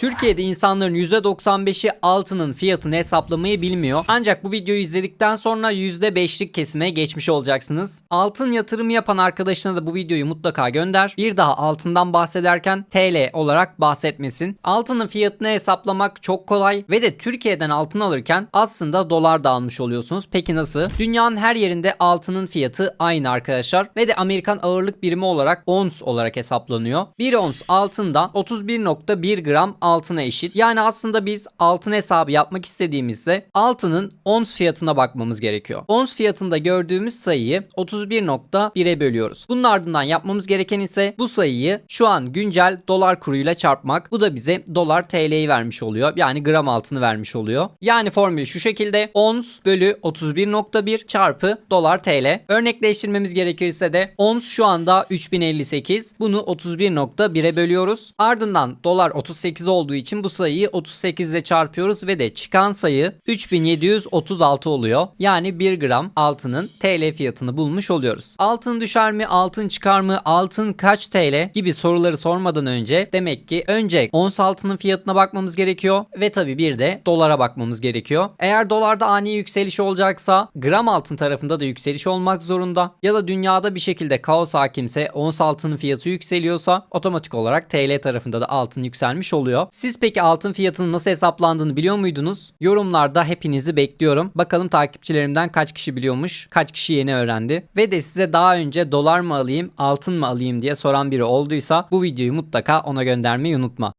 Türkiye'de insanların %95'i altının fiyatını hesaplamayı bilmiyor. Ancak bu videoyu izledikten sonra %5'lik kesime geçmiş olacaksınız. Altın yatırımı yapan arkadaşına da bu videoyu mutlaka gönder. Bir daha altından bahsederken TL olarak bahsetmesin. Altının fiyatını hesaplamak çok kolay ve de Türkiye'den altın alırken aslında dolar da almış oluyorsunuz. Peki nasıl? Dünyanın her yerinde altının fiyatı aynı arkadaşlar ve de Amerikan ağırlık birimi olarak ons olarak hesaplanıyor. 1 ons altından 31.1 gram altına eşit. Yani aslında biz altın hesabı yapmak istediğimizde altının ons fiyatına bakmamız gerekiyor. Ons fiyatında gördüğümüz sayıyı 31.1'e bölüyoruz. Bunun ardından yapmamız gereken ise bu sayıyı şu an güncel dolar kuruyla çarpmak. Bu da bize dolar TL'yi vermiş oluyor. Yani gram altını vermiş oluyor. Yani formül şu şekilde ons bölü 31.1 çarpı dolar TL. Örnekleştirmemiz gerekirse de ons şu anda 3058. Bunu 31.1'e bölüyoruz. Ardından dolar 38 olduğu için bu sayıyı 38 ile çarpıyoruz ve de çıkan sayı 3736 oluyor. Yani 1 gram altının TL fiyatını bulmuş oluyoruz. Altın düşer mi, altın çıkar mı, altın kaç TL gibi soruları sormadan önce demek ki önce ons altının fiyatına bakmamız gerekiyor ve tabii bir de dolara bakmamız gerekiyor. Eğer dolarda ani yükseliş olacaksa gram altın tarafında da yükseliş olmak zorunda ya da dünyada bir şekilde kaos hakimse ons altının fiyatı yükseliyorsa otomatik olarak TL tarafında da altın yükselmiş oluyor. Siz peki altın fiyatının nasıl hesaplandığını biliyor muydunuz? Yorumlarda hepinizi bekliyorum. Bakalım takipçilerimden kaç kişi biliyormuş, kaç kişi yeni öğrendi. Ve de size daha önce dolar mı alayım, altın mı alayım diye soran biri olduysa bu videoyu mutlaka ona göndermeyi unutma.